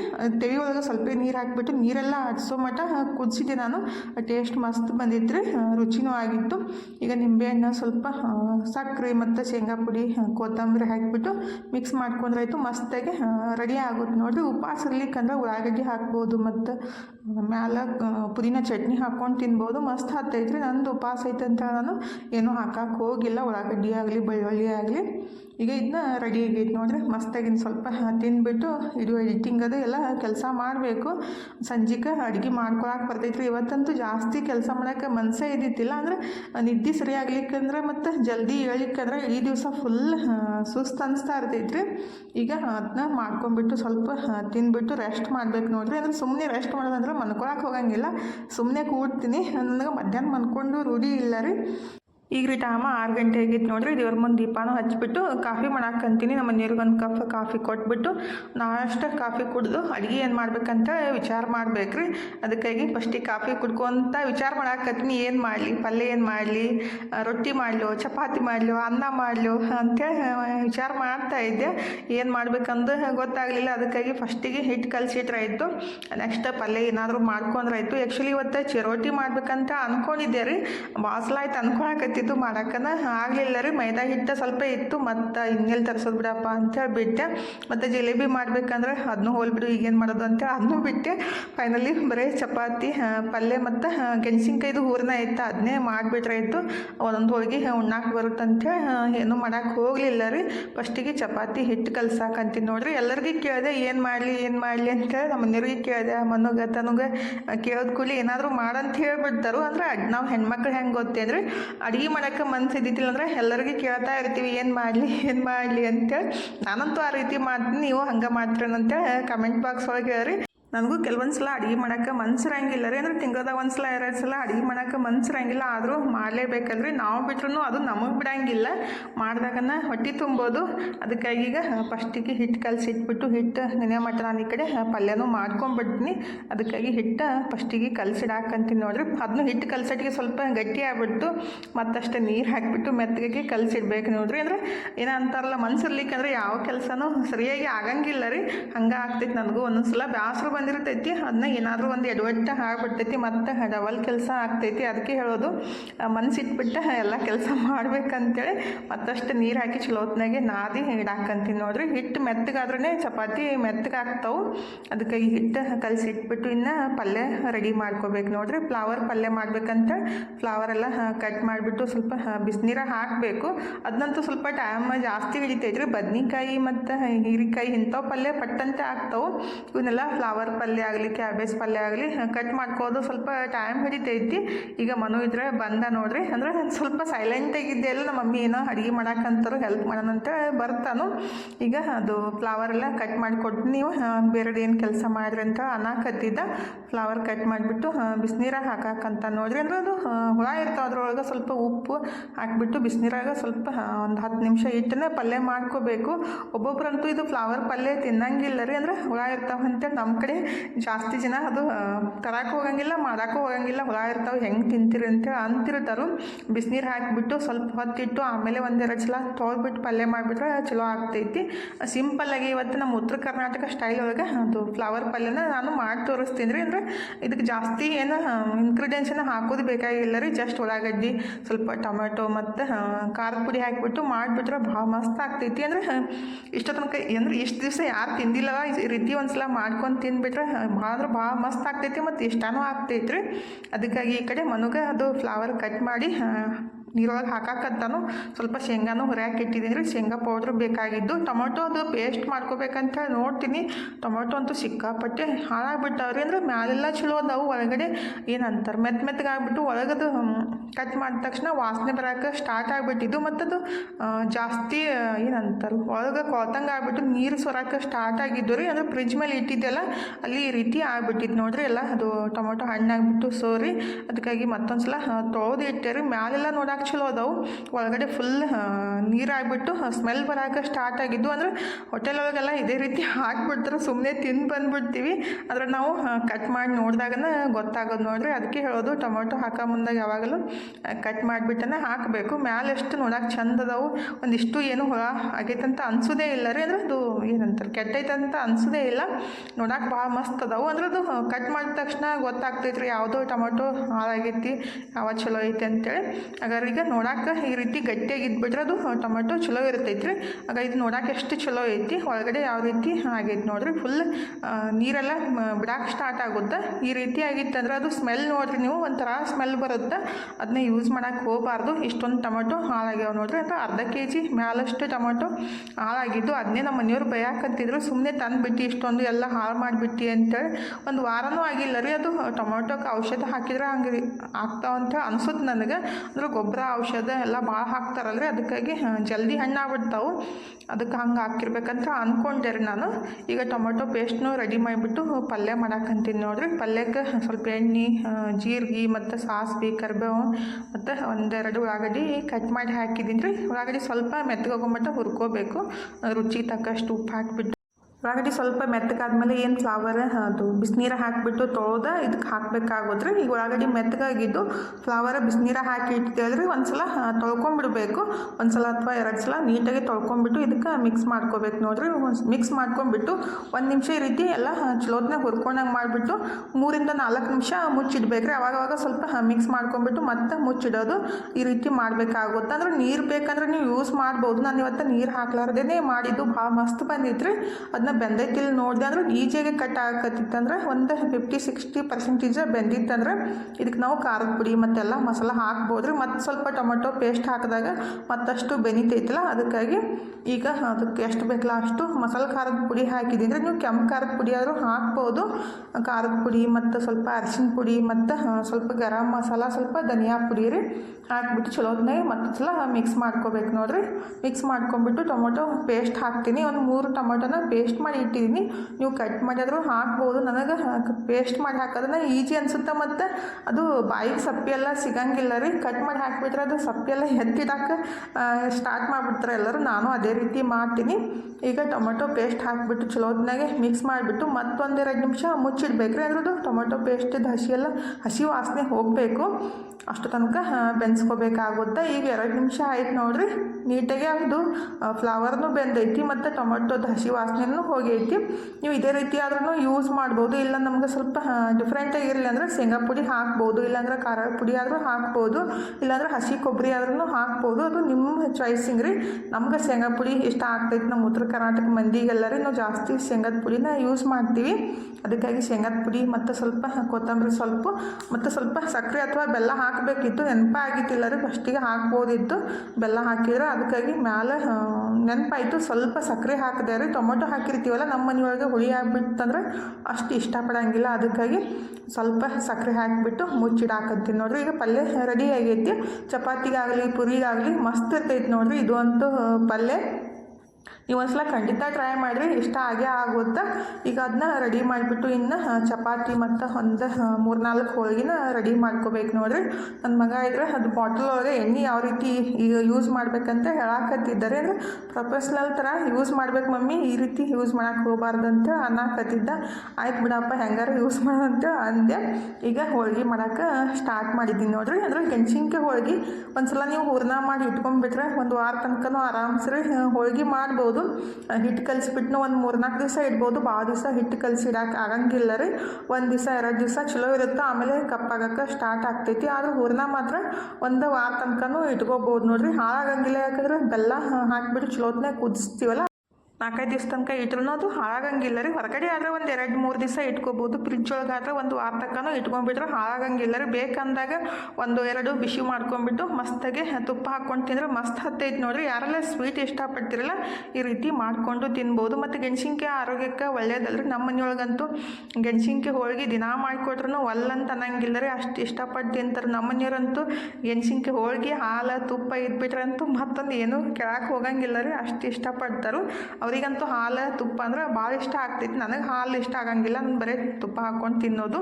ತೆವಿ ಒಳಗೆ ಸ್ವಲ್ಪ ನೀರು ಹಾಕಿಬಿಟ್ಟು ನೀರೆಲ್ಲ ಆಡಿಸೋ ಮಟ್ಟ ಕುದಿಸಿದ್ದೆ ನಾನು. ಟೇಸ್ಟ್ ಮಸ್ತ್ ಬಂದಿತ್ತು ರುಚಿನೂ ಆಗಿತ್ತು. ಈಗ ನಿಂಬೆಹಣ್ಣು ಸ್ವಲ್ಪ ಸಕ್ಕರೆ ಮತ್ತು ಶೇಂಗಾ ಪುಡಿ ಕೊತ್ತಂಬರಿ ಹಾಕಿಬಿಟ್ಟು ಮಿಕ್ಸ್ ಮಾಡ್ಕೊಂಡ್ರಾಯ್ತು ಮಸ್ತಾಗಿ ರೆಡಿ ಆಗುತ್ತೆ ನೋಡಿರಿ. ಉಪವಾಸ ಇರ್ಲಿಕ್ಕಂದ್ರೆ ಉಳ್ಳಾಗಡ್ಡಿ ಹಾಕ್ಬೋದು ಮತ್ತು ಮ್ಯಾಲ ಪುದೀನ ಚಟ್ನಿ ಹಾಕ್ಕೊಂಡು ತಿನ್ಬೋದು. ಮಸ್ತ್ ಹತ್ತೈತ್ರಿ ನಂದು ಉಪವಾಸ ಐತೆ ಅಂತ ನಾನು. ಏನೂ ಹಾಕಕ್ಕೆ ಹೋಗಿಲ್ಲ. ಉಳ್ಳಾಗಡ್ಡಿ ಆಗಲಿ, ಬೆಳ್ಳುಳ್ಳಿ ಈಗ ಇದನ್ನ ರೆಡಿ ಆಗೈತೆ ನೋಡ್ರಿ. ಮಸ್ತಾಗಿನ ಸ್ವಲ್ಪ ತಿಂದುಬಿಟ್ಟು ಇದು ಎಡಿಟಿಂಗ್ ಅದು ಎಲ್ಲ ಕೆಲಸ ಮಾಡಬೇಕು. ಸಂಜೆಗೆ ಅಡುಗೆ ಮಾಡ್ಕೊಳಕ್ಕೆ ಬರ್ತೈತ್ರಿ. ಇವತ್ತಂತೂ ಜಾಸ್ತಿ ಕೆಲಸ ಮಾಡೋಕ್ಕೆ ಮನಸ್ಸೇ ಇದ್ದಿತ್ತಿಲ್ಲ ಅಂದ್ರೆ, ನಿದ್ದೆ ಸರಿ ಆಗ್ಲಿಕ್ಕಂದ್ರೆ ಮತ್ತು ಜಲ್ದಿ ಹೇಳಿಕ್ಕಂದ್ರೆ ಇಡೀ ದಿವಸ ಫುಲ್ ಸುಸ್ತು ಅನಿಸ್ತಾ ಇರ್ತೈತ್ರಿ. ಈಗ ಅದನ್ನ ಮಾಡ್ಕೊಂಬಿಟ್ಟು ಸ್ವಲ್ಪ ತಿಂದುಬಿಟ್ಟು ರೆಸ್ಟ್ ಮಾಡ್ಬೇಕು ನೋಡಿರಿ. ಅಂದ್ರೆ ಸುಮ್ಮನೆ ರೆಸ್ಟ್ ಮಾಡೋದಂದ್ರೆ ಮನ್ಕೊಳಕ್ಕೆ ಹೋಗಂಗಿಲ್ಲ. ಸುಮ್ಮನೆ ಕೂಡ್ತೀನಿ. ನನಗೆ ಮಧ್ಯಾಹ್ನ ಮನ್ಕೊಂಡು ರೂಢಿ ಇಲ್ಲ ರೀ. ಈಗ ರೀ ಟೈಮ ಆರು ಗಂಟೆ ಆಗಿತ್ತು ನೋಡ್ರಿ, ದೇವ್ರ ಮುಂದೆ ದೀಪಾನು ಹಚ್ಚಿಬಿಟ್ಟು ಕಾಫಿ ಮಾಡಾಕಂತೀನಿ, ನಮ್ಮ ಮನೆಯವ್ರಿಗೆ ಒಂದು ಕಪ್ ಕಾಫಿ ಕೊಟ್ಬಿಟ್ಟು ನಾಷ್ಟ ಕಾಫಿ ಕುಡಿದು ಅಡುಗೆ ಏನು ಮಾಡ್ಬೇಕಂತ ವಿಚಾರ ಮಾಡ್ಬೇಕ್ರಿ. ಅದಕ್ಕಾಗಿ ಫಸ್ಟಿಗೆ ಕಾಫಿ ಕುಡ್ಕೊಂತ ವಿಚಾರ ಮಾಡಾಕತ್ತೀನಿ, ಏನು ಮಾಡಲಿ? ಪಲ್ಯ ಏನು ಮಾಡಲಿ? ರೊಟ್ಟಿ ಮಾಡಲು, ಚಪಾತಿ ಮಾಡಲು, ಅನ್ನ ಮಾಡಲು ಅಂತೇಳಿ ವಿಚಾರ ಮಾಡ್ತಾ ಇದ್ದೆ. ಏನು ಮಾಡ್ಬೇಕಂದು ಗೊತ್ತಾಗಲಿಲ್ಲ. ಅದಕ್ಕಾಗಿ ಫಸ್ಟಿಗೆ ಹಿಟ್ಟು ಕಲಸಿಟ್ರೆ ಆಯಿತು. ನೆಕ್ಸ್ಟ್ ಪಲ್ಯ ಏನಾದರೂ ಮಾಡ್ಕೊಂಡ್ರಾಯ್ತು ಆ್ಯಕ್ಚುಲಿ ಇವತ್ತು ಚಿರೋಟಿ ಮಾಡ್ಬೇಕಂತ ಅಂದ್ಕೊಂಡಿದ್ದೆ ರೀ. ಬಾಸ್ಲ ಆಯ್ತು ಅನ್ಕೊಳಕತ್ತಿದ್ದು ಮಾಡಕ್ಕನ ಆಗಲಿಲ್ಲ ರೀ. ಮೈದಾ ಹಿಟ್ಟು ಸ್ವಲ್ಪ ಇತ್ತು, ಮತ್ತು ಇನ್ನೆಲ್ಲಿ ತರಿಸೋದು ಬಿಡಪ್ಪ ಅಂತೇಳಿ ಬಿಟ್ಟೆ. ಮತ್ತು ಜಿಲೇಬಿ ಮಾಡಬೇಕಂದ್ರೆ ಅದನ್ನೂ ಹೋಲ್ಬಿಡು, ಈಗೇನು ಮಾಡೋದು ಅಂತೇಳಿ ಅದನ್ನೂ ಬಿಟ್ಟೆ. ಫೈನಲಿ ಬರೀ ಚಪಾತಿ ಪಲ್ಯ ಮತ್ತು ಗೆಣಸಿನ್ಕಾಯ್ದು ಹೂರಣ ಇತ್ತು ಅದನ್ನೇ ಮಾಡಿಬಿಟ್ರೆ ಇತ್ತು ಒಂದೊಂದು ಹೋಳಿಗೆ ಉಣ್ಣಾಕೆ ಬರುತ್ತಂತೇಳಿ ಏನು ಮಾಡೋಕ್ಕೆ ಹೋಗಲಿಲ್ಲ ರೀ. ಫಸ್ಟಿಗೆ ಚಪಾತಿ ಹಿಟ್ಟು ಕಲ್ಸಾಕಂತೀನಿ ನೋಡ್ರಿ. ಎಲ್ಲರಿಗೂ ಕೇಳಿದೆ, ಏನು ಮಾಡಲಿ ಏನು ಮಾಡಲಿ ಅಂತೇಳಿ ನಮ್ಮ ಮನೆಯವ್ರಿಗೆ ಕೇಳಿದೆ. ಮನುಗ, ತನಗೆ, ಕೇಳೋದು ಕೂಲಿ ಏನಾದರೂ ಮಾಡಂತ ಹೇಳ್ಬಿಡ್ತಾರೋ. ಅಂದ್ರೆ ನಾವು ಹೆಣ್ಮಕ್ಳು ಹೆಂಗೆ ಗೊತ್ತೇನ್ರಿ? ಅಡುಗೆ ಮಾಡೋಕ್ಕೆ ಮನ್ಸು ಇದ್ದಿದ್ದಿಲ್ಲ ಅಂದ್ರೆ ಎಲ್ಲರಿಗೂ ಕೇಳ್ತಾ ಇರ್ತೀವಿ, ಏನು ಮಾಡಲಿ ಏನು ಮಾಡಲಿ ಅಂತೇಳಿ. ನಾನಂತೂ ಆ ರೀತಿ ಮಾಡ್ತೀನಿ, ನೀವು ಹಂಗೆ ಮಾಡ್ತೀರೇನಂತೇಳಿ ಕಮೆಂಟ್ ಬಾಕ್ಸ್ ಒಳಗೆ ಹೇಳ್ರಿ. ನನಗೂ ಕೆಲವೊಂದು ಸಲ ಅಡುಗೆ ಮಾಡೋಕ್ಕೆ ಮನ್ಸಿರಂಗಿಲ್ಲ ರೀ. ಅಂದ್ರೆ ತಿಂಗಳದಾಗ ಒಂದು ಸಲ, ಎರಡು ಸಲ ಅಡುಗೆ ಮಾಡೋಕ್ಕೆ ಮನ್ಸಿರಂಗಿಲ್ಲ. ಆದರೂ ಮಾಡಲೇಬೇಕಲ್ರಿ. ನಾವು ಬಿಟ್ರೂ ಅದು ನಮಗೆ ಬಿಡಂಗಿಲ್ಲ. ಮಾಡಿದಾಗನ ಹೊಟ್ಟೆ ತುಂಬೋದು. ಅದಕ್ಕಾಗಿ ಈಗ ಫಸ್ಟಿಗೆ ಹಿಟ್ಟು ಕಲಸಿಟ್ಬಿಟ್ಟು ಹಿಟ್ಟು ನೆನೆ ಮಟ್ಟ ನಾನು ಈ ಕಡೆ. ಪಲ್ಯನೂ ಮಾಡ್ಕೊಂಡ್ಬಿಡ್ತೀನಿ ಅದಕ್ಕಾಗಿ ಹಿಟ್ಟು ಫಸ್ಟಿಗೆ ಕಲಸಿಡಾಕಂತೀನಿ ನೋಡ್ರಿ. ಅದನ್ನು ಹಿಟ್ಟು ಕಲಸಟ್ಟಿಗೆ ಸ್ವಲ್ಪ ಗಟ್ಟಿ ಮತ್ತಷ್ಟು ನೀರು ಹಾಕಿಬಿಟ್ಟು ಮೆತ್ತಗೆ ಕಲಸಿಡ್ಬೇಕು ನೋಡ್ರಿ. ಅಂದ್ರೆ ಏನಂತಾರಲ್ಲ ಅಂತಾರಲ್ಲ, ಮನ್ಸಿರ್ಲಿಕ್ಕಂದ್ರೆ ಯಾವ ಕೆಲಸನೂ ಸರಿಯಾಗಿ ಆಗಂಗಿಲ್ಲ ರೀ. ಹಂಗೆ ಆಗ್ತೈತೆ. ನನಗೂ ಒಂದೊಂದು ಸಲ ಬ್ಯಾಸರು ಬಂದಿರ್ತೈತಿ ಅದನ್ನ ಏನಾದರೂ ಒಂದು ಎಡವಟ್ಟ ಆಗ್ಬಿಡ್ತೈತಿ, ಮತ್ತು ಡಬಲ್ ಕೆಲಸ ಆಗ್ತೈತಿ ಅದಕ್ಕೆ ಹೇಳೋದು ಮನಸ್ಸಿಟ್ಬಿಟ್ಟು ಎಲ್ಲ ಕೆಲಸ ಮಾಡ್ಬೇಕಂತೇಳಿ ಮತ್ತಷ್ಟು ನೀರು ಹಾಕಿ ಚಲೋತ್ನಾಗೆ ನಾದಿ ಹಿಡಾಕಂತೀನಿ ನೋಡ್ರಿ. ಹಿಟ್ಟು ಮೆತ್ತಗಾದ್ರೂ ಚಪಾತಿ ಮೆತ್ತಗಾಗ್ತಾವೆ ಅದಕ್ಕೆ ಈ ಹಿಟ್ಟು ಕಲಸಿ ಇಟ್ಬಿಟ್ಟು ಇನ್ನು ಪಲ್ಯ ರೆಡಿ ಮಾಡ್ಕೋಬೇಕು ನೋಡ್ರಿ. ಫ್ಲವರ್ ಪಲ್ಯ ಮಾಡ್ಬೇಕಂತ ಫ್ಲವರ್ ಎಲ್ಲ ಕಟ್ ಮಾಡಿಬಿಟ್ಟು ಸ್ವಲ್ಪ ಬಿಸಿನೀರ ಹಾಕಬೇಕು. ಅದನ್ನಂತೂ ಸ್ವಲ್ಪ ಟೈಮ್ ಜಾಸ್ತಿ ಹಿಡಿತೈತ್ರಿ. ಬದ್ನಿಕಾಯಿ ಮತ್ತು ಹೀರಿಕಾಯಿ ಇಂಥವು ಪಲ್ಯ ಪಟ್ಟಂತೆ ಆಗ್ತಾವೆ. ಇವನ್ನೆಲ್ಲ ಫ್ಲವರ್ ಪಲ್ಯ ಆಗಲಿ ಕ್ಯಾಬೇಜ್ ಪಲ್ಯ ಆಗಲಿ ಕಟ್ ಮಾಡ್ಕೋದು ಸ್ವಲ್ಪ ಟೈಮ್ ಹಿಡಿತೈತಿ. ಈಗ ಮನು ಇದ್ರೆ ಬಂದ ನೋಡ್ರಿ, ಅಂದ್ರೆ ಸ್ವಲ್ಪ ಸೈಲೆಂಟ್ ಆಗಿದ್ದೆ ಎಲ್ಲ ನಮ್ಮ ಮಮ್ಮಿ ಏನೋ ಅಡುಗೆ ಮಾಡಕ್ಕಂತಾರು ಹೆಲ್ಪ್ ಮಾಡೋಣಂತ ಬರ್ತಾನು. ಈಗ ಅದು ಫ್ಲವರ್ ಎಲ್ಲ ಕಟ್ ಮಾಡಿ ಕೊಟ್ಟು ನೀವು ಬೇರೆ ಏನು ಕೆಲಸ ಮಾಡ್ರಿ ಅಂತ ಅನ್ನಕತ್ತಿದ್ದ ಫ್ಲವರ್ ಕಟ್ ಮಾಡಿಬಿಟ್ಟು ಬಿಸಿನೀರಾಗ ಹಾಕಾಕಂತ ನೋಡಿರಿ. ಅಂದ್ರೆ ಅದು ಹುಳ ಇರ್ತಾವೆ ಅದ್ರೊಳಗೆ ಸ್ವಲ್ಪ ಉಪ್ಪು ಹಾಕಿಬಿಟ್ಟು ಬಿಸಿನೀರಾಗ ಸ್ವಲ್ಪ ಒಂದು ಹತ್ತು ನಿಮಿಷ ಇಟ್ಟನೆ ಪಲ್ಯ ಮಾಡ್ಕೋಬೇಕು. ಒಬ್ಬೊಬ್ರಂತೂ ಇದು ಫ್ಲವರ್ ಪಲ್ಯ ತಿನ್ನಂಗಿಲ್ಲ ರೀ. ಅಂದ್ರೆ ಹುಳ ಇರ್ತಾವೆ ಅಂತೇಳಿ ನಮ್ಮ ಕಡೆ ಜಾಸ್ತಿ ಜನ ಅದು ತರಕ್ಕೆ ಹೋಗಂಗಿಲ್ಲ ಮಾಡೋಕ್ಕೂ ಹೋಗಂಗಿಲ್ಲ. ಹುಳ ಇರ್ತಾವೆ, ಹೆಂಗೆ ತಿಂತೀರಿ ಅಂತೇಳಿ ಅಂತಿರ್ತಾರು. ಬಿಸಿನೀರು ಹಾಕಿಬಿಟ್ಟು ಸ್ವಲ್ಪ ಹೊತ್ತಿಟ್ಟು ಆಮೇಲೆ ಒಂದೆರಡು ಸಲ ತೋರ್ಬಿಟ್ಟು ಪಲ್ಯ ಮಾಡಿಬಿಟ್ರೆ ಚಲೋ ಆಗ್ತೈತಿ. ಸಿಂಪಲ್ಲಾಗಿ ಇವತ್ತು ನಮ್ಮ ಉತ್ತರ ಕರ್ನಾಟಕ ಸ್ಟೈಲ್ ಒಳಗೆ ಅದು ಫ್ಲವರ್ ಪಲ್ಯನ ನಾನು ಮಾಡಿ ತೋರಿಸ್ತೀನಿ ರೀ. ಅಂದರೆ ಇದಕ್ಕೆ ಜಾಸ್ತಿ ಏನು ಇಂಗ್ರೀಡಿಯೆಂಟ್ಸನ್ನ ಹಾಕೋದು ಬೇಕಾಗಿಲ್ಲ. ರೀ ಜಸ್ಟ್ ಉಳ್ಳಾಗಡ್ಡಿ, ಸ್ವಲ್ಪ ಟೊಮೆಟೊ ಮತ್ತು ಖಾರದ ಪುಡಿ ಹಾಕಿಬಿಟ್ಟು ಮಾಡಿಬಿಟ್ರೆ ಭಾಳ ಮಸ್ತ್ ಆಗ್ತೈತಿ. ಅಂದರೆ ಇಷ್ಟ ತನಕ, ಅಂದ್ರೆ ಇಷ್ಟು ದಿವಸ ಯಾರು ತಿಂದಿಲ್ಲವ, ಈ ರೀತಿ ಒಂದ್ಸಲ ಮಾಡ್ಕೊಂಡು ತಿಂದ್ಬಿಟ್ರೆ ಭಾಳ ಅಂದ್ರೆ ಭಾಳ ಮಸ್ತ್ ಆಗ್ತೈತಿ ಮತ್ತು ಇಷ್ಟನೂ ಆಗ್ತೈತಿ ರೀ ಅದಕ್ಕಾಗಿ ಈ ಕಡೆ ಮನುಗೆ ಅದು ಫ್ಲವರ್ ಕಟ್ ಮಾಡಿ ನೀರೊಳಗೆ ಹಾಕಾಕಂತಾನು ಸ್ವಲ್ಪ ಶೇಂಗಾನು ಹುರಿಯಾಕೆ ಇಟ್ಟಿದ್ದೀನಿ ರೀ. ಶೇಂಗಾ ಪೌಡ್ರ್ ಬೇಕಾಗಿದ್ದು. ಟೊಮೊಟೊ ಅದು ಪೇಸ್ಟ್ ಮಾಡ್ಕೋಬೇಕಂತ ನೋಡ್ತೀನಿ. ಟೊಮೊಟೊ ಅಂತೂ ಸಿಕ್ಕಾಪಟ್ಟೆ ಹಾಳಾಗ್ಬಿಟ್ಟವ್ರಿ. ಅಂದ್ರೆ ಮ್ಯಾಲೆಲ್ಲ ಚಲೋ ಅದಾವು. ಒಳಗಡೆ ಏನಂತಾರೆ ಮೆತ್ತ ಮೆತ್ತಗಾಗ್ಬಿಟ್ಟು ಒಳಗದು ಕಟ್ ಮಾಡಿದ ತಕ್ಷಣ ವಾಸನೆ ಬರೋಕೆ ಸ್ಟಾರ್ಟ್ ಆಗಿಬಿಟ್ಟಿದ್ದು ಮತ್ತು ಅದು ಜಾಸ್ತಿ ಏನಂತಾರೆ, ಒಳಗೆ ಕೊಳ್ತಂಗೆ ಆಗಿಬಿಟ್ಟು ನೀರು ಸೊರಕ್ಕೆ ಸ್ಟಾರ್ಟ್ ಆಗಿದ್ದು ರೀ, ಅಂದ್ರೆ ಫ್ರಿಜ್ ಮೇಲೆ ಇಟ್ಟಿದ್ದೆಲ್ಲ ಅಲ್ಲಿ ಈ ರೀತಿ ಆಗಿಬಿಟ್ಟಿದ್ದು ನೋಡಿರಿ ಎಲ್ಲ, ಅದು ಟೊಮೊಟೊ ಹಣ್ಣಾಗ್ಬಿಟ್ಟು ಸೋರಿ. ಅದಕ್ಕಾಗಿ ಮತ್ತೊಂದು ಸಲ ತೊಳೆದು ಇಟ್ಟೆ ರೀ ಮ್ಯಾಲೆಲ್ಲ ನೋಡಕ್ಕೆ ಚಲೋ ಅದಾವು. ಒಳಗಡೆ ಫುಲ್ ನೀರಾಗ್ಬಿಟ್ಟು ಸ್ಮೆಲ್ ಬರೋಕೆ ಸ್ಟಾರ್ಟ್ ಆಗಿದ್ದು. ಅಂದ್ರೆ ಹೋಟೆಲ್ ಒಳಗೆಲ್ಲ ಇದೇ ರೀತಿ ಹಾಕ್ಬಿಡ್ತಾರೆ ಸುಮ್ಮನೆ ತಿಂದು ಬಂದ್ಬಿಡ್ತೀವಿ. ಆದರೆ ನಾವು ಕಟ್ ಮಾಡಿ ನೋಡಿದಾಗನ ಗೊತ್ತಾಗೋದು ನೋಡಿರಿ. ಅದಕ್ಕೆ ಹೇಳೋದು, ಟೊಮೊಟೊ ಹಾಕೋ ಮುಂದಾಗ ಯಾವಾಗಲೂ ಕಟ್ ಮಾಡಿಬಿಟ್ಟನ ಹಾಕಬೇಕು. ಮ್ಯಾಲೆಷ್ಟು ನೋಡಕ್ಕೆ ಚಂದ ಅದಾವು. ಒಂದಿಷ್ಟು ಏನು ಹುಳ ಆಗೈತಂತ ಅನಿಸೋದೇ ಇಲ್ಲ ರೀ. ಅಂದ್ರೆ ಅದು ಏನಂತಾರೆ ಕೆಟ್ಟೈತಂತ ಅನಿಸೋದೇ ಇಲ್ಲ. ನೋಡಕ್ಕೆ ಭಾಳ ಮಸ್ತ್ ಅದಾವು. ಅಂದ್ರೆ ಅದು ಕಟ್ ಮಾಡಿದ ತಕ್ಷಣ ಗೊತ್ತಾಗ್ತೈತೆ ರೀ, ಯಾವುದೋ ಟೊಮೊಟೊ ಹಾಳಾಗೈತಿ ಯಾವ ಚಲೋ ಐತಿ ಅಂತೇಳಿ. ಹಾಗಾದ್ರೆ ಈಗ ನೋಡಕ್ಕೆ ಈ ರೀತಿ ಗಟ್ಟಿಯಾಗಿ ಇದ್ಬಿಟ್ರೆ ಅದು ಟೊಮೆಟೊ ಚಲೋ ಇರ್ತೈತೆ ರೀ. ಆಗ ಇದು ನೋಡಕ್ಕೆ ಎಷ್ಟು ಚಲೋ ಐತಿ, ಒಳಗಡೆ ಯಾವ ರೀತಿ ಆಗೈತೆ ನೋಡ್ರಿ. ಫುಲ್ ನೀರೆಲ್ಲ ಬಿಡಾಕೆ ಸ್ಟಾರ್ಟ್ ಆಗುತ್ತೆ. ಈ ರೀತಿ ಆಗಿತ್ತಂದ್ರೆ ಅದು ಸ್ಮೆಲ್ ನೋಡ್ರಿ ನೀವು, ಒಂಥರ ಸ್ಮೆಲ್ ಬರುತ್ತೆ. ಅದನ್ನ ಯೂಸ್ ಮಾಡೋಕ್ಕೆ ಹೋಗಬಾರ್ದು. ಇಷ್ಟೊಂದು ಟೊಮೊಟೊ ಹಾಳಾಗ್ಯಾವ ನೋಡ್ರಿ. ಅಂದ್ರೆ ಅರ್ಧ ಕೆ ಜಿ ಮ್ಯಾಲಷ್ಟು ಟೊಮೊಟೊ ಹಾಳಾಗಿದ್ದು ಅದನ್ನೇ ನಮ್ಮ ಮನೆಯವ್ರು ಬೈಯಾಕಂತಿದ್ರು ಸುಮ್ಮನೆ ತಂದುಬಿಟ್ಟು ಇಷ್ಟೊಂದು ಎಲ್ಲ ಹಾಳು ಮಾಡಿಬಿಟ್ಟು ಅಂತೇಳಿ. ಒಂದು ವಾರನೂ ಆಗಿಲ್ಲ ರೀ ಅದು. ಟೊಮೊಟೊಕ್ಕೆ ಔಷಧ ಹಾಕಿದ್ರೆ ಹಂಗೆ ಆಗ್ತಾವಂತ ಅನ್ಸುತ್ತೆ ನನಗೆ. ಅಂದ್ರೆ ಗೊಬ್ಬರ ಔಷಧ ಎಲ್ಲ ಭಾಳ ಹಾಕ್ತಾರಲ್ರಿ. ಅದಕ್ಕಾಗಿ ಆ, ಜಲ್ದಿ ಹಣ್ಣಾಗ್ಬಿಡ್ತಾವೆ. ಅದಕ್ಕೆ ಹಂಗೆ ಹಾಕಿರ್ಬೇಕಂತ ಅಂದ್ಕೊಂಡೆ ರೀ ನಾನು. ಈಗ ಟೊಮೊಟೊ ಪೇಸ್ಟ್ನು ರೆಡಿ ಮಾಡಿಬಿಟ್ಟು ಪಲ್ಯ ಮಾಡಾಕಂತೀನಿ ನೋಡ್ರಿ. ಪಲ್ಯಕ್ಕೆ ಸ್ವಲ್ಪ ಎಣ್ಣೆ ಜೀರಿಗೆ ಮತ್ತು ಸಾಸ್ವೆ ಕರಿಬೇವು ಮತ್ತು ಒಂದೆರಡು ಉಳ್ಳಾಗಡ್ಡಿ ಕಟ್ ಮಾಡಿ ಹಾಕಿದ್ದೀನಿ. ರೀ ಉಳ್ಳಾಗಡ್ಡಿ ಸ್ವಲ್ಪ ಮೆತ್ತಗೋಗೊಂಬಿಟ್ಟು ಹುರ್ಕೋಬೇಕು. ರುಚಿ ತಕ್ಕಷ್ಟು ಉಪ್ಪು ಹಾಕಿಬಿಟ್ಟು. ಉಳ್ಳಾಗಡ್ಡಿ ಸ್ವಲ್ಪ ಮೆತ್ತಗಾದ್ಮೇಲೆ ಏನು ಫ್ಲವರ್ ಅದು ಬಿಸಿನೀರ ಹಾಕಿಬಿಟ್ಟು ತೊಳೆದ ಇದಕ್ಕೆ ಹಾಕಬೇಕಾಗುತ್ತೆ ಈಗ ಉಳ್ಳಾಗಡ್ಡಿ ಮೆತ್ತಗಾಗಿದ್ದು ಫ್ಲವರ್ ಬಿಸಿನೀರ ಹಾಕಿ ಇಟ್ಟಿದ್ದೇವೆ ಒಂದು ಸಲ ತೊಳ್ಕೊಂಬಿಡಬೇಕು ಒಂದು ಸಲ ಅಥವಾ ಎರಡು ಸಲ ನೀಟಾಗಿ ತೊಳ್ಕೊಂಬಿಟ್ಟು ಇದಕ್ಕೆ ಮಿಕ್ಸ್ ಮಾಡ್ಕೋಬೇಕು ನೋಡ್ರಿ. ಮಿಕ್ಸ್ ಮಾಡ್ಕೊಂಬಿಟ್ಟು ಒಂದು ನಿಮಿಷ ಈ ರೀತಿ ಎಲ್ಲ ಚಲೋತ್ನಾಗ ಹುರ್ಕೊಂಡಂಗೆ ಮಾಡಿಬಿಟ್ಟು ಮೂರಿಂದ ನಾಲ್ಕು ನಿಮಿಷ ಮುಚ್ಚಿಡ್ಬೇಕ್ರಿ. ಅವಾಗವಾಗ ಸ್ವಲ್ಪ ಮಿಕ್ಸ್ ಮಾಡ್ಕೊಂಬಿಟ್ಟು ಮತ್ತೆ ಮುಚ್ಚಿಡೋದು ಈ ರೀತಿ ಮಾಡಬೇಕಾಗುತ್ತೆ. ಅಂದ್ರೆ ನೀರು ಬೇಕಂದ್ರೆ ನೀವು ಯೂಸ್ ಮಾಡ್ಬೋದು. ನಾನು ಇವತ್ತು ನೀರು ಹಾಕ್ಲಾರ್ದೇ ಮಾಡಿದ್ದು. ಭಾಳ ಮಸ್ತ್ ಬಂದಿತ್ತು ಅದನ್ನ ಬೆಂದೈತಿಲ್ ನೋಡಿದೆ ಅಂದ್ರೆ ಈಜಿಯಾಗಿ ಕಟ್ ಆಗಕತ್ತಿತ್ತಂದ್ರೆ ಒಂದು ಫಿಫ್ಟಿ ಸಿಕ್ಸ್ಟಿ ಪರ್ಸೆಂಟೇಜ್ ಬೆಂದಿತ್ತಂದ್ರೆ ಇದಕ್ಕೆ ನಾವು ಖಾರದ ಪುಡಿ ಮತ್ತೆಲ್ಲ ಮಸಾಲ ಹಾಕ್ಬೋದು ರೀ ಮತ್ತು ಸ್ವಲ್ಪ ಟೊಮೆಟೊ ಪೇಸ್ಟ್ ಹಾಕಿದಾಗ ಮತ್ತಷ್ಟು ಬೆನಿತೈತಲ್ಲ, ಅದಕ್ಕಾಗಿ ಈಗ ಅದಕ್ಕೆ ಎಷ್ಟು ಬೇಕಲ್ಲ ಅಷ್ಟು ಮಸಾಲೆ ಖಾರದ ಪುಡಿ ಹಾಕಿದ್ದೀನಿ ಅಂದರೆ ನೀವು ಕೆಂಪು ಖಾರದ ಪುಡಿ ಆದರೂ ಹಾಕ್ಬೋದು. ಖಾರದ ಪುಡಿ ಮತ್ತು ಸ್ವಲ್ಪ ಅರಿಶಿನ ಪುಡಿ ಮತ್ತು ಸ್ವಲ್ಪ ಗರಂ ಮಸಾಲ ಸ್ವಲ್ಪ ಧನಿಯಾ ಪುಡಿ ರೀ ಹಾಕ್ಬಿಟ್ಟು ಚಲೋತ್ನಾಗೆ ಮತ್ತೊಂದು ಸಲ ಮಿಕ್ಸ್ ಮಾಡ್ಕೋಬೇಕು ನೋಡ್ರಿ. ಮಿಕ್ಸ್ ಮಾಡ್ಕೊಂಬಿಟ್ಟು ಟೊಮೊಟೊ ಪೇಸ್ಟ್ ಹಾಕ್ತೀನಿ. ಒಂದು ಮೂರು ಟೊಮೊಟೊನ ಪೇಸ್ಟ್ ಮಾಡಿ ಇಟ್ಟಿದ್ದೀನಿ. ನೀವು ಕಟ್ ಮಾಡಿದ್ರು ಹಾಕ್ಬೋದು. ನನಗೆ ಪೇಸ್ಟ್ ಮಾಡಿ ಹಾಕೋದನ್ನ ಈಜಿ ಅನಿಸುತ್ತೆ ಮತ್ತು ಅದು ಬಾಯಿಗೆ ಸಪ್ಪೆ ಎಲ್ಲ ಸಿಗಂಗಿಲ್ಲ ರೀ. ಕಟ್ ಮಾಡಿ ಹಾಕಿಬಿಟ್ರೆ ಅದು ಸಪ್ಪೆ ಎಲ್ಲ ಎತ್ತಿಡಕ್ಕೆ ಸ್ಟಾರ್ಟ್ ಮಾಡಿಬಿಡ್ತಾರೆ ಎಲ್ಲರೂ ನಾನು ಅದೇ ರೀತಿ ಮಾಡ್ತೀನಿ. ಈಗ ಟೊಮೊಟೊ ಪೇಸ್ಟ್ ಹಾಕಿಬಿಟ್ಟು ಚಲೋತ್ನಾಗೆ ಮಿಕ್ಸ್ ಮಾಡಿಬಿಟ್ಟು ಮತ್ತೊಂದೆರಡು ನಿಮಿಷ ಮುಚ್ಚಿಡ್ಬೇಕು ರೀ. ಅದ್ರದ್ದು ಟೊಮೊಟೊ ಪೇಸ್ಟಿದ್ದು ಹಸಿ ಎಲ್ಲ, ಹಸಿ ವಾಸನೆ ಹೋಗಬೇಕು. ಅಷ್ಟು ತನಕ ಬೆನ್ಸ್ಕೋಬೇಕಾಗುತ್ತೆ. ಈಗ ಎರಡು ನಿಮಿಷ ಆಯ್ತು ನೋಡಿರಿ. ನೀಟಾಗಿ ಅದು ಫ್ಲವರ್ನು ಬೆಂದೈತಿ ಮತ್ತು ಟೊಮೊಟೊದ ಹಸಿ ವಾಸನೆನೂ ಹೋಗೈತಿ. ನೀವು ಇದೇ ರೀತಿ ಆದ್ರೂ ಯೂಸ್ ಮಾಡ್ಬೋದು. ಇಲ್ಲ ನಮ್ಗೆ ಸ್ವಲ್ಪ ಡಿಫ್ರೆಂಟಾಗಿ ಇರಲಿ ಅಂದ್ರೆ ಶೇಂಗಾ ಪುಡಿ ಹಾಕ್ಬೋದು. ಇಲ್ಲಾಂದ್ರೆ ಖಾರ ಪುಡಿ ಆದರೂ ಹಾಕ್ಬೋದು. ಇಲ್ಲಾಂದ್ರೆ ಹಸಿ ಕೊಬ್ಬರಿ ಆದ್ರೂ ಹಾಕ್ಬೋದು. ಅದು ನಿಮ್ಮ ಚಾಯ್ಸಿಂಗ್ ರೀ. ನಮ್ಗೆ ಶೇಂಗಾ ಪುಡಿ ಇಷ್ಟ ಆಗ್ತೈತಿ. ನಮ್ಮ ಉತ್ತರ ಕರ್ನಾಟಕ ಮಂದಿಗೆಲ್ಲರಿ ನಾವು ಜಾಸ್ತಿ ಶೇಂಗಾದ ಪುಡಿನ ಯೂಸ್ ಮಾಡ್ತೀವಿ. ಅದಕ್ಕಾಗಿ ಶೇಂಗಾದ ಪುಡಿ ಮತ್ತು ಸ್ವಲ್ಪ ಕೊತ್ತಂಬರಿ ಸ್ವಲ್ಪ ಮತ್ತು ಸ್ವಲ್ಪ ಸಕ್ಕರೆ ಅಥವಾ ಬೆಲ್ಲ ಹಾಕಬೇಕಿತ್ತು. ನೆನಪು ಆಗಿತ್ತಿಲ್ಲ ರೀ. ಫಸ್ಟಿಗೆ ಹಾಕ್ಬೋದಿತ್ತು. ಬೆಲ್ಲ ಹಾಕಿದ್ರೆ ಅದಕ್ಕಾಗಿ ಮ್ಯಾಲೆ ನೆನಪಾಯಿತು. ಸ್ವಲ್ಪ ಸಕ್ಕರೆ ಹಾಕಿದೆ ರೀ. ಟೊಮೊಟೊ ಹಾಕಿರ್ತೀವಲ್ಲ ನಮ್ಮ ಮನೆಯೊಳಗೆ ಹುಳಿ ಆಗ್ಬಿಟ್ಟಂದ್ರೆ ಅಷ್ಟು ಇಷ್ಟಪಡಂಗಿಲ್ಲ. ಅದಕ್ಕಾಗಿ ಸ್ವಲ್ಪ ಸಕ್ಕರೆ ಹಾಕಿಬಿಟ್ಟು ಮುಚ್ಚಿಡಾಕತ್ತೀನಿ ನೋಡ್ರಿ. ಈಗ ಪಲ್ಯ ರೆಡಿ ಆಗೈತಿ. ಚಪಾತಿಗಾಗಲಿ, ಪುರಿಗಾಗಲಿ ಮಸ್ತ್ ಇರ್ತೈತಿ ನೋಡ್ರಿ. ಇದು ಅಂತೂ ಪಲ್ಯ. ನೀವು ಒಂದ್ಸಲ ಖಂಡಿತ ಟ್ರೈ ಮಾಡಿರಿ ಇಷ್ಟ ಆಗೇ ಆಗುತ್ತೆ. ಈಗ ಅದನ್ನ ರೆಡಿ ಮಾಡಿಬಿಟ್ಟು ಇನ್ನು ಚಪಾತಿ ಮತ್ತು ಒಂದು ಮೂರ್ನಾಲ್ಕು ಹೋಳಿಗೆನ ರೆಡಿ ಮಾಡ್ಕೋಬೇಕು ನೋಡಿರಿ. ನನ್ನ ಮಗ ಇದ್ರೆ ಅದು ಬಾಟಲ್ ಒಳಗೆ ಎಣ್ಣೆ ಯಾವ ರೀತಿ ಈಗ ಯೂಸ್ ಮಾಡ್ಬೇಕಂತ ಹೇಳಾಕತ್ತಿದ್ದಾರೆ. ಅಂದರೆ ಪ್ರೊಫೆಷ್ನಲ್ ಥರ ಯೂಸ್ ಮಾಡ್ಬೇಕು ಮಮ್ಮಿ, ಈ ರೀತಿ ಯೂಸ್ ಮಾಡಕ್ಕೆ ಅಂತ ಅನ್ನಾಕತ್ತಿದ್ದ. ಆಯ್ತು ಬಿಡಪ್ಪ, ಹೆಂಗಾರ ಯೂಸ್ ಮಾಡೋಂತ ಅಂದೆ. ಈಗ ಹೋಳಿಗೆ ಮಾಡಕ್ಕೆ ಸ್ಟಾರ್ಟ್ ಮಾಡಿದ್ದೀನಿ ನೋಡಿರಿ. ಅಂದ್ರೆ ಗೆಣಸಿನ್ಕಾಯಿ ಹೋಳಿಗೆ ಒಂದ್ಸಲ ನೀವು ಹೂರ್ಣ ಮಾಡಿ ಇಟ್ಕೊಂಡ್ಬಿಟ್ರೆ ಒಂದು ವಾರ ತನಕನೂ ಆರಾಮ್ಸ್ರಿ. ಹೋಳಿಗೆ ಮಾಡ್ಬೋದು. ಹಿಟ್ಟು ಕಲಿಸ್ಬಿಟ್ಟು ಒಂದು ಮೂರ್ನಾಲ್ಕು ದಿವಸ ಇಡ್ಬೋದು ಭಾಳ ದಿವಸ ಹಿಟ್ಟು ಕಲಸಿಡಕ್ಕೆ ಆಗಂಗಿಲ್ಲ ರೀ. ಒಂದು ದಿವಸ, ಎರಡು ದಿವಸ ಚಲೋ ಇರುತ್ತೆ? ಆಮೇಲೆ ಕಪ್ಪಾಗಕ್ಕೆ ಸ್ಟಾರ್ಟ್ ಆಗ್ತೈತಿ. ಆದ್ರೆ ಹೂರ್ಣ ಮಾತ್ರ ಒಂದು ವಾರ ತನಕನೂ ಇಟ್ಕೋಬೋದು ನೋಡಿರಿ. ಹಾಳಾಗಂಗಿಲ್ಲ ಯಾಕಂದ್ರೆ ಬೆಲ್ಲ ಹಾಕಿಬಿಟ್ಟು ಚಲೋತ್ನಾಗ ಕುದಿಸ್ತೀವಲ್ಲ? ನಾಲ್ಕೈದು ದಿವ್ಸ ತನಕ ಇಟ್ರೂ ಅದು ಹಾಳಾಗಂಗಿಲ್ಲ ರೀ. ಹೊರಗಡೆ ಆದರೆ ಒಂದು ಎರಡು ಮೂರು ದಿವಸ ಇಟ್ಕೋಬೋದು. ಫ್ರಿಜ್ ಒಳಗೆ ಆದರೆ ಒಂದು ವಾರ ತನಕನೂ ಇಟ್ಕೊಂಡ್ಬಿಟ್ರೆ ಹಾಳಾಗಂಗಿಲ್ಲ ರೀ. ಬೇಕಂದಾಗ ಒಂದು ಎರಡು ಬಿಸಿ ಮಾಡ್ಕೊಂಡ್ಬಿಟ್ಟು ಮಸ್ತಾಗೆ ತುಪ್ಪ ಹಾಕ್ಕೊಂಡು ತಿಂದರೆ ಮಸ್ತ್ ಹತ್ತೈತೆ ನೋಡಿರಿ. ಯಾರೆಲ್ಲ ಸ್ವೀಟ್ ಇಷ್ಟಪಡ್ತಿರಲ್ಲ, ಈ ರೀತಿ ಮಾಡಿಕೊಂಡು ತಿನ್ಬೋದು. ಮತ್ತು ಗೆಣಸಿನ್ಕಾಯಿ ಆರೋಗ್ಯಕ್ಕೆ ಒಳ್ಳೇದಲ್ರಿ. ನಮ್ಮ ಮನೆಯೊಳಗಂತೂ ಗೆಣಸಿನ್ಕಾಯಿ ಹೋಳಿಗೆ ದಿನಾ ಮಾಡಿಕೊಟ್ರು ಒಲ್ಲಂತ ಅನ್ನಂಗಿಲ್ಲ ರೀ. ಅಷ್ಟು ಇಷ್ಟಪಟ್ಟು ತಿಂತಾರೆ. ನಮ್ಮ ಮನೆಯವರಂತೂ ಗೆಣಸಿನ್ಕಾಯಿ ಹೋಳಿಗೆ, ಹಾಲು, ತುಪ್ಪ ಇದ್ಬಿಟ್ರೆ ಅಂತೂ ಮತ್ತೊಂದು ಏನೂ ಕೆಳಕ್ಕೆ ಹೋಗಂಗಿಲ್ಲ ರೀ. ಅಷ್ಟು ಇಷ್ಟಪಡ್ತಾರೆ. ಅವರಿಗಂತೂ ಹಾಲು ತುಪ್ಪ ಅಂದ್ರೆ ಭಾಳ ಇಷ್ಟ ಆಗ್ತೈತಿ. ನನಗೆ ಹಾಲು ಇಷ್ಟ ಆಗಂಗಿಲ್ಲ. ನಾನು ಬರೀ ತುಪ್ಪ ಹಾಕ್ಕೊಂಡು ತಿನ್ನೋದು.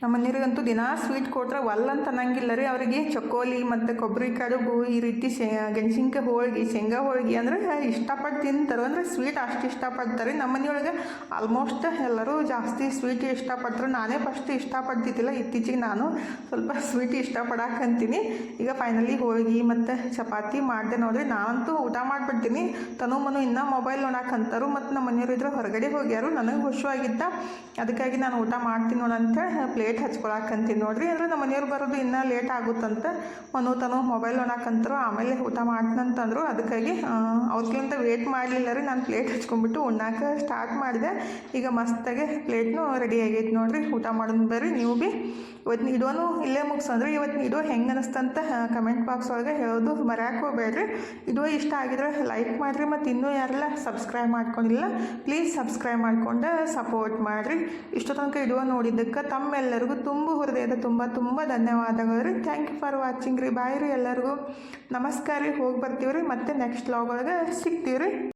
ನಮ್ಮ ಮನೆಯವ್ರಿಗಂತೂ ದಿನಾ ಸ್ವೀಟ್ ಕೊಟ್ರೆ ಒಲ್ಲಂತ ಅನ್ನಂಗಿಲ್ಲ ರೀ. ಅವರಿಗೆ ಚಕೋಲಿ ಮತ್ತು ಕೊಬ್ಬರಿ ಕಡುಬು ಈ ರೀತಿ ಶೇ, ಗೆಣಸಿನ್ಕಾಯಿ ಹೋಳ್ಗೆ, ಶೇಂಗಾ ಹೋಳ್ಗೆ ಅಂದರೆ ಇಷ್ಟಪಟ್ಟು ತಿಂತಾರೆ. ಅಂದರೆ ಸ್ವೀಟ್ ಅಷ್ಟು ಇಷ್ಟಪಡ್ತಾರೆ ನಮ್ಮ ಮನೆಯೊಳಗೆ ಆಲ್ಮೋಸ್ಟ್ ಎಲ್ಲರೂ ಜಾಸ್ತಿ ಸ್ವೀಟ್ ಇಷ್ಟಪಡ್ತಾರೆ ನಾನೇ ಫಸ್ಟ್ ಇಷ್ಟಪಡ್ತಿದ್ದಿಲ್ಲ. ಇತ್ತೀಚೆಗೆ ನಾನು ಸ್ವಲ್ಪ ಸ್ವೀಟ್ ಇಷ್ಟಪಡಕ್ಕಂತೀನಿ ಈಗ ಫೈನಲಿ ಹೋಳ್ಗೆ ಮತ್ತು ಚಪಾತಿ ಮಾಡಿದೆ ನೋಡ್ರಿ. ನಾನಂತೂ ಊಟ ಮಾಡಿಬಿಡ್ತೀನಿ. ತನು ಮನು ಇನ್ನೂ ಮೊಬೈಲ್ ನೋಡಕ್ಕಂತಾರು ಮತ್ತು ನಮ್ಮ ಮನೆಯವರು ಇದ್ರೆ ಹೊರಗಡೆ ಹೋಗ್ಯಾರು. ನನಗೆ ಖುಷಿಯಾಗಿದ್ದ ಅದಕ್ಕಾಗಿ ನಾನು ಊಟ ಮಾಡ್ತೀನಿ ನೋಡಂತ ಪ್ಲೇಟ್ ಹಚ್ಕೊಳಕಂತೀನಿ ನೋಡ್ರಿ. ಅಂದ್ರೆ ನಮ್ಮ ಮನೆಯವ್ರು ಬರೋದು ಇನ್ನೂ ಲೇಟ್ ಆಗುತ್ತಂತ ಮನು ತನು ಮೊಬೈಲ್ ಒಣಕಂತರು ಆಮೇಲೆ ಊಟ ಮಾಡ್ತಂತಂದ್ರು ಅದಕ್ಕಾಗಿ ಅವ್ರಿಗಿಂತ ವೇಟ್ ಮಾಡಲಿಲ್ಲ ರೀ. ನಾನು ಪ್ಲೇಟ್ ಹಚ್ಕೊಂಡ್ಬಿಟ್ಟು ಉಣ್ಣಾಕ ಸ್ಟಾರ್ಟ್ ಮಾಡಿದೆ. ಈಗ ಮಸ್ತಾಗೆ ಪ್ಲೇಟ್ನು ರೆಡಿ ಆಗೈತೆ ನೋಡಿರಿ. ಊಟ ಮಾಡೋದು ಬರ್ರಿ. ನೀವು ಭೀ ಇವತ್ತಿನ ನೀಡೋನು ಇಲ್ಲೇ ಮುಗಿಸಂದ್ರೆ ಇವತ್ತು ವಿಡಿಯೋ ಹೆಂಗೆ ಅನಿಸ್ತಂತ ಕಮೆಂಟ್ ಬಾಕ್ಸ್ ಒಳಗೆ ಹೇಳೋದು ಮರ್ಯಾಕೆ ಹೋಗ್ಬೇಡ್ರಿ. ವಿಡಿಯೋ ಇಷ್ಟ ಆಗಿದ್ರೆ ಲೈಕ್ ಮಾಡಿರಿ ಮತ್ತು ಇನ್ನೂ ಯಾರೆಲ್ಲ ಸಬ್ಸ್ಕ್ರೈಬ್ ಮಾಡ್ಕೊಂಡಿಲ್ಲ ಪ್ಲೀಸ್ ಸಬ್ಸ್ಕ್ರೈಬ್ ಮಾಡಿಕೊಂಡು ಸಪೋರ್ಟ್ ಮಾಡಿರಿ. ಇಷ್ಟು ತನಕ ವಿಡಿಯೋ ನೋಡಿದ್ದಕ್ಕೆ ತಮ್ಮೆಲ್ಲರಿಗೂ ತುಂಬ ಹೃದಯದ ತುಂಬ ತುಂಬ ಧನ್ಯವಾದಗಳು. ರೀ ಥ್ಯಾಂಕ್ ಯು ಫಾರ್ ವಾಚಿಂಗ್ ರೀ. ಬಾಯ್ ರೀ ಎಲ್ಲರಿಗೂ. ನಮಸ್ಕಾರ ರೀ. ಹೋಗಿ ಬರ್ತೀವಿ ರೀ ಮತ್ತು ನೆಕ್ಸ್ಟ್ ಲಾಗ್ ಒಳಗೆ ಸಿಗ್ತೀವಿ ರೀ